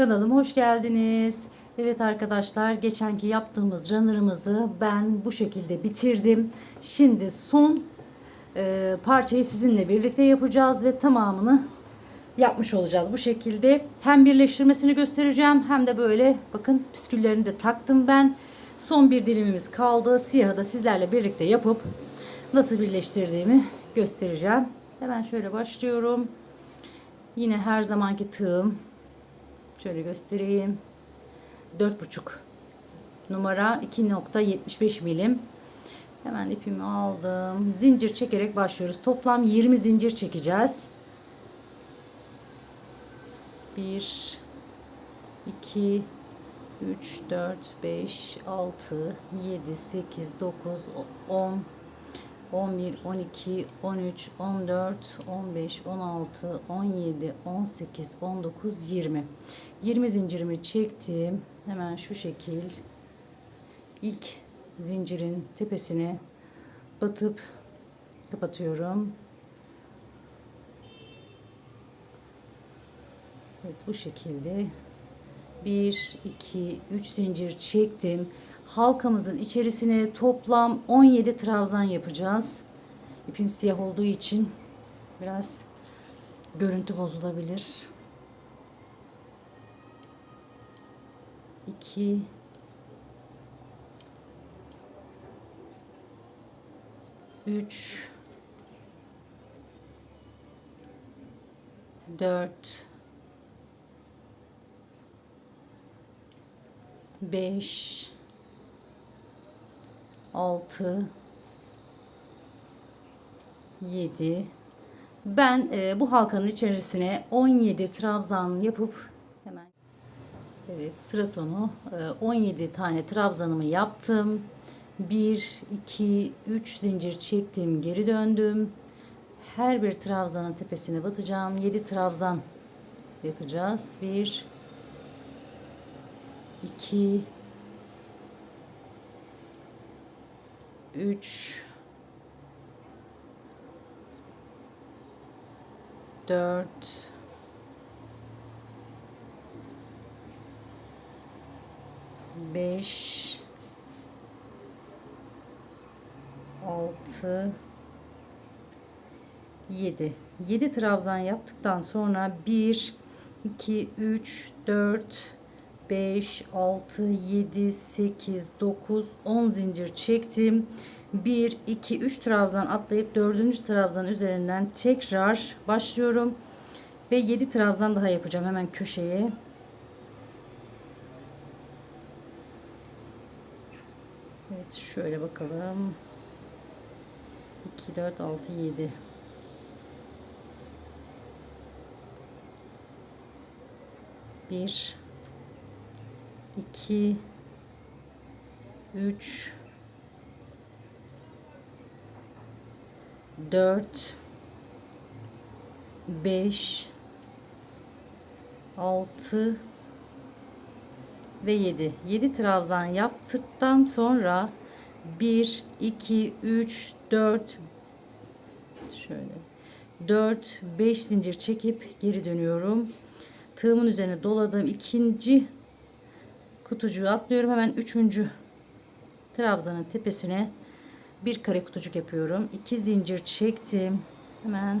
Kanalıma hoş geldiniz. Evet arkadaşlar geçenki yaptığımız runner'ımızı ben bu şekilde bitirdim. Şimdi son e, parçayı sizinle birlikte yapacağız ve tamamını yapmış olacağız bu şekilde. Hem birleştirmesini göstereceğim hem de böyle bakın püsküllerini de taktım ben. Son bir dilimimiz kaldı. Siyahı da sizlerle birlikte yapıp nasıl birleştirdiğimi göstereceğim. Hemen şöyle başlıyorum. Yine her zamanki tığım. Şöyle göstereyim. 4,5 numara 2.75 milim. Hemen ipimi aldım. Zincir çekerek başlıyoruz. Toplam 20 zincir çekeceğiz. 1 2 3 4 5 6 7 8 9 10 11, 12, 13, 14, 15, 16, 17, 18, 19, 20. 20 zincirimi çektim. Hemen şu şekil ilk zincirin tepesine batıp kapatıyorum. Evet bu şekilde 1 2 3 zincir çektim. Halkamızın içerisine toplam 17 trabzan yapacağız. İpim siyah olduğu için biraz görüntü bozulabilir. 2 3 4 5 6 7 ben e, bu halkanın içerisine 17 trabzan yapıp Evet sıra sonu. E, 17 tane trabzanımı yaptım. 1 2 3 zincir çektim geri döndüm. Her bir trabzanın tepesine batacağım. 7 trabzan yapacağız. 1 2 3 4 5 6 7 7 trabzan yaptıktan sonra 1 2 3 4 5 6 7 8 9 10 zincir çektim. 1 2 3 trabzan atlayıp 4. trabzan üzerinden tekrar başlıyorum. Ve 7 trabzan daha yapacağım hemen köşeye Şöyle bakalım. 2 4 6 7 1 2 3 4 5 6 ve 7 7 trabzan yaptıktan sonra 1 2 3 4 şöyle 4 5 zincir çekip geri dönüyorum. Tığımın üzerine doladığım ikinci kutucuğu atlıyorum. Hemen üçüncü trabzanın tepesine bir kare kutucuk yapıyorum. İki zincir çektim. Hemen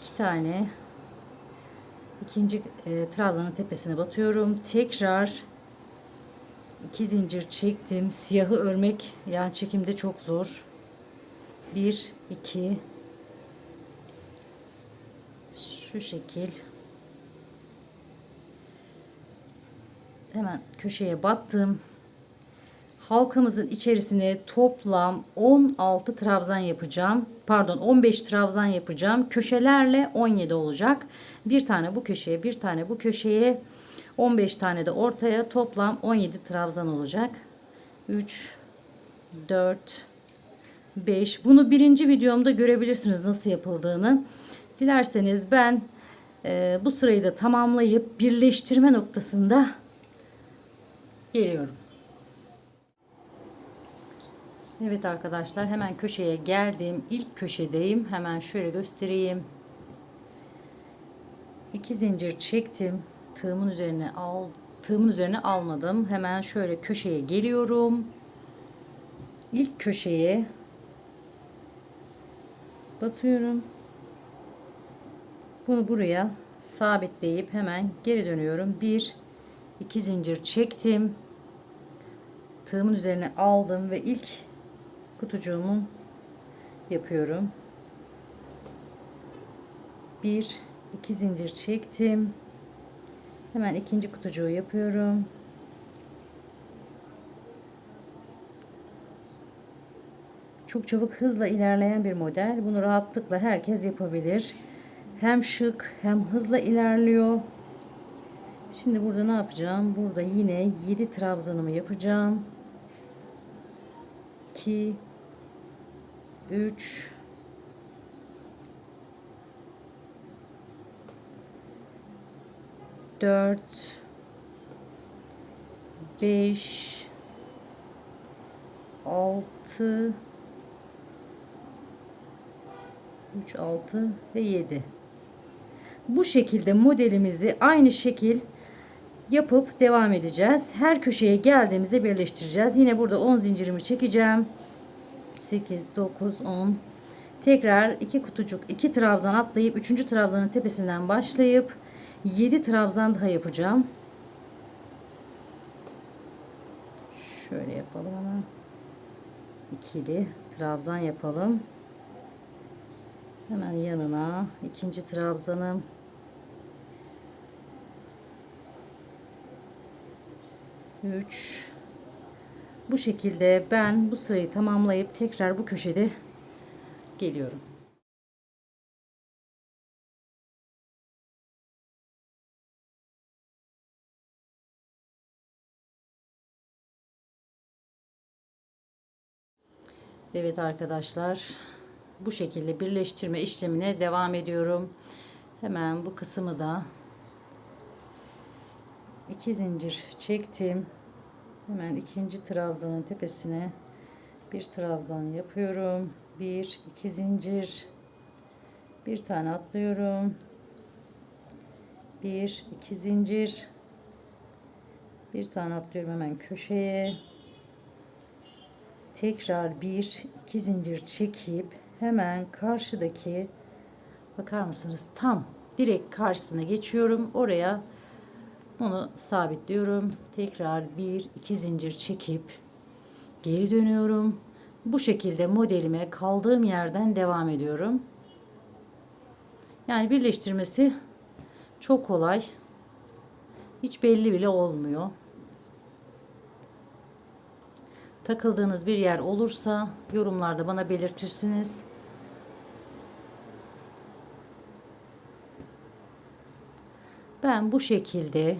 iki tane ikinci e, trabzanın tepesine batıyorum tekrar iki zincir çektim siyahı örmek yani çekimde çok zor bir iki şu şekil hemen köşeye battım. Halkamızın içerisine toplam 16 trabzan yapacağım. Pardon 15 trabzan yapacağım. Köşelerle 17 olacak. Bir tane bu köşeye bir tane bu köşeye 15 tane de ortaya toplam 17 trabzan olacak. 3 4 5 bunu birinci videomda görebilirsiniz nasıl yapıldığını. Dilerseniz ben e, bu sırayı da tamamlayıp birleştirme noktasında geliyorum. Evet arkadaşlar hemen köşeye geldim. İlk köşedeyim. Hemen şöyle göstereyim. 2 zincir çektim. tığımın üzerine al tığımın üzerine almadım. Hemen şöyle köşeye geliyorum. İlk köşeye batıyorum. Bunu buraya sabitleyip hemen geri dönüyorum. Bir, iki zincir çektim. Tığımın üzerine aldım ve ilk kutucuğumu yapıyorum. Bir, iki zincir çektim. Hemen ikinci kutucuğu yapıyorum. Çok çabuk hızla ilerleyen bir model. Bunu rahatlıkla herkes yapabilir. Hem şık hem hızla ilerliyor. Şimdi burada ne yapacağım? Burada yine 7 trabzanımı yapacağım. 2 3 4 5 6 3 6 ve 7 bu şekilde modelimizi aynı şekil yapıp devam edeceğiz. Her köşeye geldiğimizde birleştireceğiz. Yine burada 10 zincirimi çekeceğim. 8 9 10 tekrar iki kutucuk iki trabzan atlayıp üçüncü trabzanın tepesinden başlayıp 7 trabzan daha yapacağım. Şöyle yapalım. Hemen ikili trabzan yapalım. Hemen yanına ikinci trabzanım. Üç. Bu şekilde ben bu sırayı tamamlayıp tekrar bu köşede geliyorum Evet arkadaşlar bu şekilde birleştirme işlemine devam ediyorum. Hemen bu kısmı da iki zincir çektim. Hemen ikinci trabzanın tepesine bir trabzan yapıyorum. Bir, iki zincir. Bir tane atlıyorum. Bir, iki zincir. Bir tane atlıyorum hemen köşeye tekrar bir iki zincir çekip hemen karşıdaki bakar mısınız? Tam direkt karşısına geçiyorum. Oraya bunu sabitliyorum. Tekrar bir iki zincir çekip geri dönüyorum. Bu şekilde modelime kaldığım yerden devam ediyorum. Yani birleştirmesi çok kolay. Hiç belli bile olmuyor takıldığınız bir yer olursa yorumlarda bana belirtirsiniz. Ben bu şekilde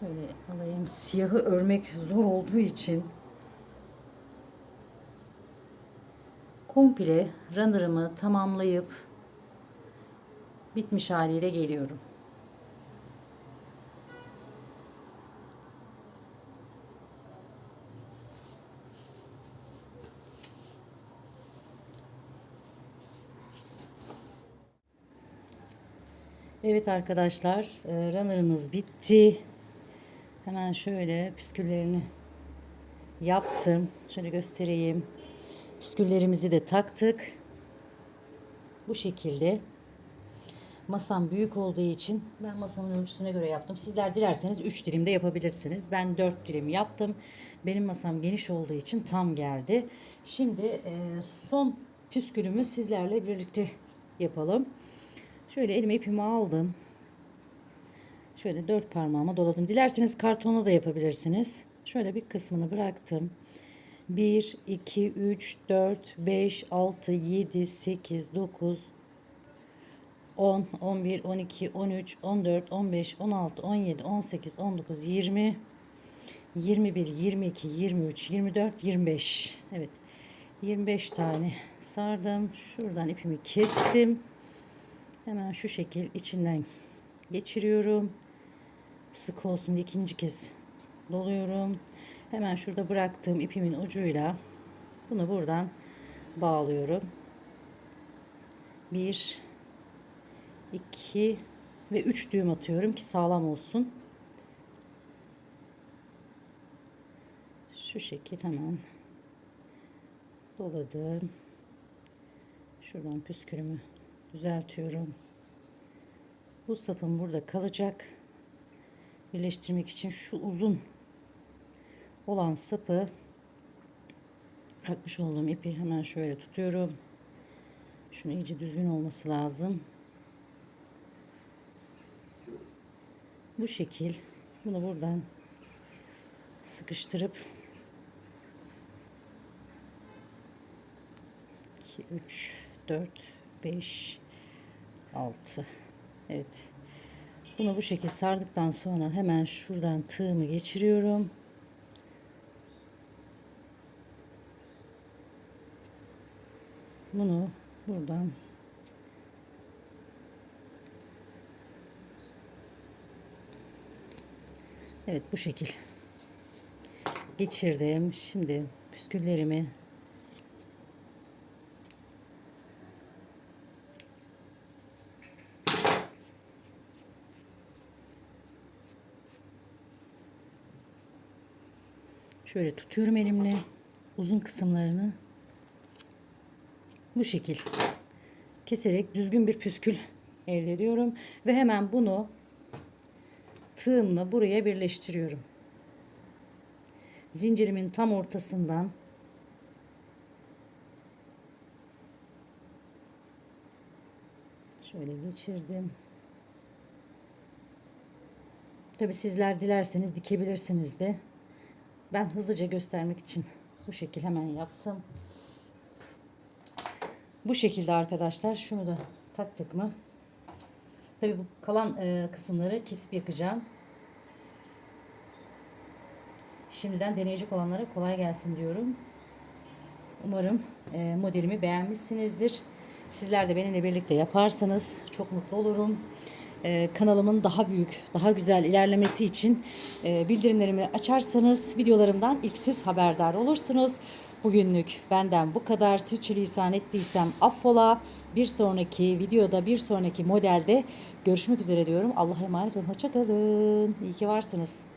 şöyle alayım siyahı örmek zor olduğu için komple runner'ımı tamamlayıp bitmiş haliyle geliyorum. Evet arkadaşlar e, runner'ımız bitti. Hemen şöyle püsküllerini yaptım. Şöyle göstereyim. Püsküllerimizi de taktık. Bu şekilde. Masam büyük olduğu için ben masamın ölçüsüne göre yaptım. Sizler dilerseniz 3 dilim de yapabilirsiniz. Ben 4 dilim yaptım. Benim masam geniş olduğu için tam geldi. Şimdi e, son püskülümü sizlerle birlikte yapalım. Şöyle elime ipimi aldım. Şöyle dört parmağıma doladım. Dilerseniz kartonla da yapabilirsiniz. Şöyle bir kısmını bıraktım. 1, 2, 3, 4, 5, 6, 7, 8, 9, 10, 11, 12, 13, 14, 15, 16, 17, 18, 19, 20, 21, 22, 23, 24, 25. Evet. 25 tane sardım. Şuradan ipimi kestim. Hemen şu şekil içinden geçiriyorum. Sık olsun diye ikinci kez doluyorum. Hemen şurada bıraktığım ipimin ucuyla bunu buradan bağlıyorum. 1 2 Ve 3 düğüm atıyorum ki sağlam olsun. Şu şekil hemen doladım. Şuradan püskülümü düzeltiyorum. Bu sapım burada kalacak. Birleştirmek için şu uzun olan sapı bırakmış olduğum ipi hemen şöyle tutuyorum. Şunu iyice düzgün olması lazım. Bu şekil bunu buradan sıkıştırıp 2 3 4 5 6 Evet. Bunu bu şekilde sardıktan sonra hemen şuradan tığımı geçiriyorum. Bunu buradan Evet bu şekil geçirdim. Şimdi püsküllerimi şöyle tutuyorum elimle uzun kısımlarını bu şekil keserek düzgün bir püskül elde ediyorum ve hemen bunu tığımla buraya birleştiriyorum. Zincirimin tam ortasından şöyle geçirdim. Tabi sizler dilerseniz dikebilirsiniz de. Ben hızlıca göstermek için bu şekil hemen yaptım. Bu şekilde arkadaşlar şunu da taktık mı? Tabi bu kalan e, kısımları kesip yakacağım. Şimdiden deneyecek olanlara kolay gelsin diyorum. Umarım e, modelimi beğenmişsinizdir. Sizler de benimle birlikte yaparsanız çok mutlu olurum. E, kanalımın daha büyük, daha güzel ilerlemesi için e, bildirimlerimi açarsanız videolarımdan ilk siz haberdar olursunuz. Bugünlük benden bu kadar. Sürçülisan ettiysem affola. Bir sonraki videoda, bir sonraki modelde görüşmek üzere diyorum. Allah'a emanet olun. Hoşçakalın. İyi ki varsınız.